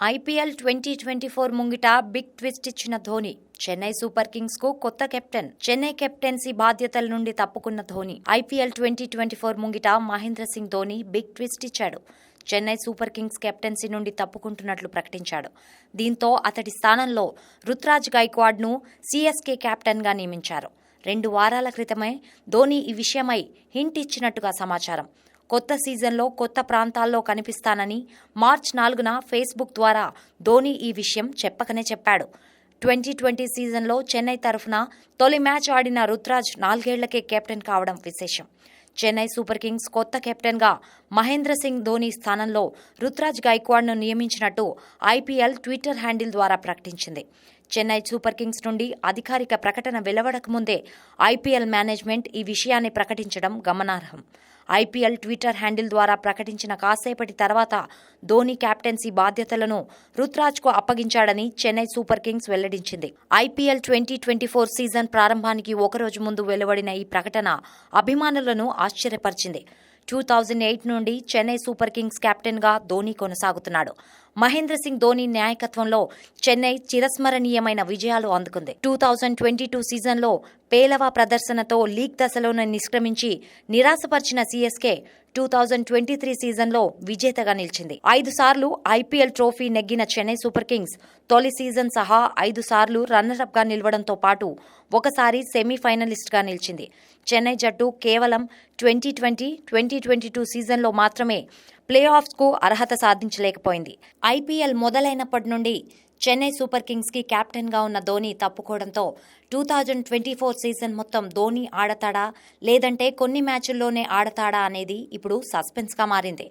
IPL twenty twenty four ముంగిట big twist ఇచ్చిన Dhoni Chennai super కింగ్స్కు కొత్త కెప్టెన్ చెన్నై కెప్టెన్సీ బాధ్యతల నుండి తప్పుకున్న Dhoni. IPL twenty twenty four ముంగిట మహేంద్ర సింగ్ ధోని బిగ్ ట్విస్ట్ ఇచ్చాడు. చెన్నై సూపర్ కింగ్స్ కెప్టెన్సీ నుండి తప్పుకుంటున్నట్లు ప్రకటించాడు. దీంతో అతడి స్థానంలో రుతురాజ్ గైక్వాడ్ను సీఎస్కే కెప్టెన్గా నియమించారు. రెండు వారాల క్రితమే ధోని ఈ విషయమై హింట్ ఇచ్చినట్టుగా సమాచారం. కొత్త సీజన్లో కొత్త ప్రాంతాల్లో కనిపిస్తానని మార్చ్ నాలుగున ఫేస్బుక్ ద్వారా ధోని ఈ విషయం చెప్పకనే చెప్పాడు. ట్వంటీ ట్వంటీ సీజన్లో చెన్నై తరఫున తొలి మ్యాచ్ ఆడిన రుత్రాజ్ నాలుగేళ్ళకే కెప్టెన్ కావడం విశేషం. చెన్నై సూపర్ కింగ్స్ కొత్త కెప్టెన్గా మహేంద్ర సింగ్ ధోని స్థానంలో రుత్రాజ్ గైక్వాడ్ను నియమించినట్టు ఐపీఎల్ ట్విట్టర్ హ్యాండిల్ ద్వారా ప్రకటించింది. చెన్నై సూపర్ కింగ్స్ నుండి అధికారిక ప్రకటన వెలువడక ముందే ఐపీఎల్ మేనేజ్మెంట్ ఈ విషయాన్ని ప్రకటించడం గమనార్హం. ఐపీఎల్ ట్విట్టర్ హ్యాండిల్ ద్వారా ప్రకటించిన కాసేపటి తర్వాత ధోని కెప్టెన్సీ బాధ్యతలను రుత్రాజ్కు అప్పగించాడని చెన్నై సూపర్ కింగ్స్ వెల్లడించింది. IPL twenty twenty four season ప్రారంభానికి ఒకరోజు ముందు వెలువడిన ఈ ప్రకటన అభిమానులను ఆశ్చర్యపరిచింది. టూ థౌజండ్ ఎయిట్ నుండి చెన్నై సూపర్ కింగ్స్ కెప్టెన్గా ధోని కొనసాగుతున్నాడు. మహేంద్ర సింగ్ ధోని నాయకత్వంలో చెన్నై చిరస్మరణీయమైన విజయాలు అందుకుంది. టూ థౌజండ్ ట్వంటీ టూ సీజన్లో పేలవ ప్రదర్శనతో లీగ్ దశలోనే నిష్క్రమించి నిరాశపరిచిన CSK two thousand twenty three సీజన్లో విజేతగా నిలిచింది. ఐదు సార్లు ఐపీఎల్ ట్రోఫీ నెగ్గిన చెన్నై సూపర్ కింగ్స్ తొలి సీజన్ సహా ఐదు సార్లు రన్నరప్గా నిలవడంతో పాటు ఒకసారి సెమీఫైనలిస్ట్గా నిలిచింది. చెన్నై జట్టు కేవలం twenty twenty twenty twenty two సీజన్లో మాత్రమే ప్లే ఆఫ్స్కు అర్హత సాధించలేకపోయింది. ఐపీఎల్ మొదలైనప్పటి నుండి చెన్నై సూపర్ కింగ్స్కి కెప్టెన్గా ఉన్న Dhoni తప్పుకోవడంతో two thousand twenty four season మొత్తం ధోని ఆడతాడా? లేదంటే కొన్ని మ్యాచుల్లోనే ఆడతాడా అనేది ఇప్పుడు సస్పెన్స్గా మారింది.